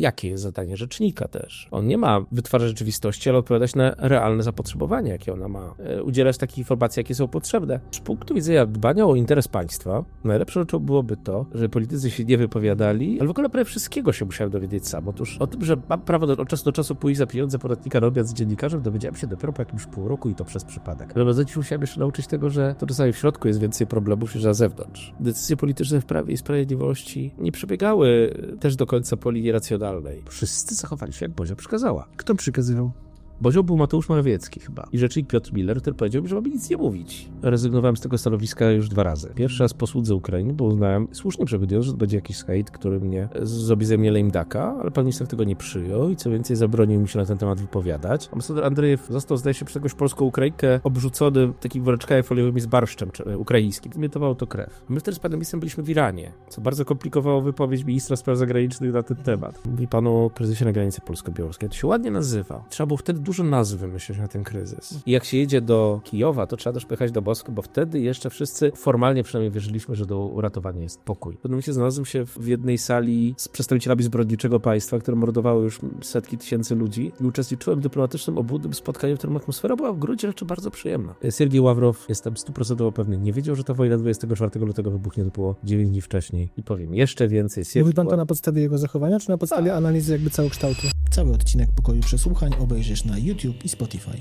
Jakie jest zadanie rzecznika też? On nie ma wytwarzać rzeczywistości, ale odpowiadać na realne zapotrzebowanie, jakie ona ma. E, Udzielać takich informacji, jakie są potrzebne. Z punktu widzenia dbania o interes państwa, najlepszą rzeczą byłoby to, że politycy się nie wypowiadali, ale w ogóle prawie wszystkiego się musiałem dowiedzieć sam. Otóż o tym, że mam prawo do, od czasu do czasu pójść za pieniądze podatnika robiąc z dziennikarzem, dowiedziałem się dopiero po jakimś pół roku i to przez przypadek. Natomiast musiałem jeszcze nauczyć tego, że to czasami w środku jest więcej problemów niż na zewnątrz. Decyzje polityczne w Prawie i Sprawiedliwości nie przebiegały też do końca po racjonalnej. Wszyscy zachowali się jak Bozia przykazała. Kto przykazywał? Bozią był Mateusz Morawiecki chyba. I rzecznik Piotr Miller, który powiedział mi, że mamy nic nie mówić. Rezygnowałem z tego stanowiska już dwa razy. Pierwszy raz po słudze Ukrainy, bo uznałem, słusznie przewidując, że to będzie jakiś hejt, który mnie zrobi ze mnie lejmdaka, ale pan minister tego nie przyjął i co więcej zabronił mi się na ten temat wypowiadać. Ambasador Andrzejew został, zdaje się, przez jakąś polską Ukrainkę obrzucony takimi woreczkami foliowymi z barszczem e, ukraińskim. Wymiotowało to krew. My wtedy z panem ministrem byliśmy w Iranie, co bardzo komplikowało wypowiedź ministra spraw zagranicznych na ten temat. Mówi pan o kryzysie na granicy polsko-białoruskiej. To się ładnie nazywa. Trzeba było wtedy dużo nazw wymyślić na ten kryzys. I jak się jedzie do Kijowa, to trzeba też pojechać do Moskwy, bo wtedy jeszcze wszyscy formalnie przynajmniej wierzyliśmy, że do uratowania jest pokój. W pewnym momencie znalazłem się w jednej sali z przedstawicielami zbrodniczego państwa, które mordowały już setki tysięcy ludzi i uczestniczyłem w dyplomatycznym obudnym spotkaniu, w którym atmosfera była w gruncie rzeczy bardzo przyjemna. Sergiej Ławrow, jestem stuprocentowo pewny, nie wiedział, że ta wojna 24 lutego wybuchnie, to było 9 dni wcześniej. I powiem jeszcze więcej. Sergiej Mówi pan to na podstawie jego zachowania, czy na podstawie Tak. analizy jakby całokształtu? Cały odcinek Pokoju Przesłuchań obejrzysz na YouTube i Spotify.